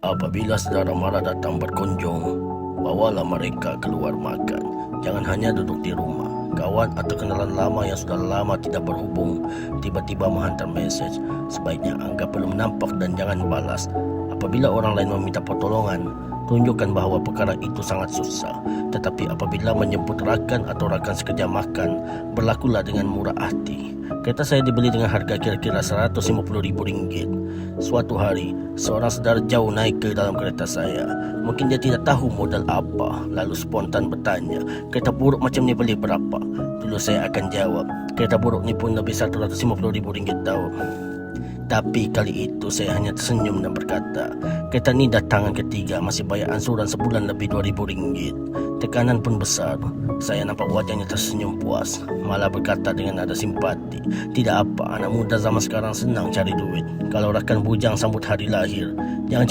Apabila saudara mara datang berkunjung, bawalah mereka keluar makan. Jangan hanya duduk di rumah. Kawan atau kenalan lama yang sudah lama tidak berhubung tiba-tiba menghantar mesej. Sebaiknya anggap belum nampak dan jangan balas. Apabila orang lain meminta pertolongan, tunjukkan bahawa perkara itu sangat susah. Tetapi apabila menyebut rakan atau rakan sekerja makan, berlakulah dengan murah hati. Kereta saya dibeli dengan harga kira-kira RM150,000. Suatu hari, seorang saudara jauh naik ke dalam kereta saya. Mungkin dia tidak tahu modal apa, lalu spontan bertanya, kereta buruk macam ni beli berapa? Dulu saya akan jawab, kereta buruk ni pun lebih RM150,000 tahu. Tapi kali itu saya hanya tersenyum dan berkata, kereta ni dah tangan ketiga masih bayar ansuran sebulan lebih RM2,000. Tekanan pun besar. Saya nampak wajahnya tersenyum puas. Malah berkata dengan nada simpati, tidak apa, anak muda zaman sekarang senang cari duit. Kalau rakan bujang sambut hari lahir, jangan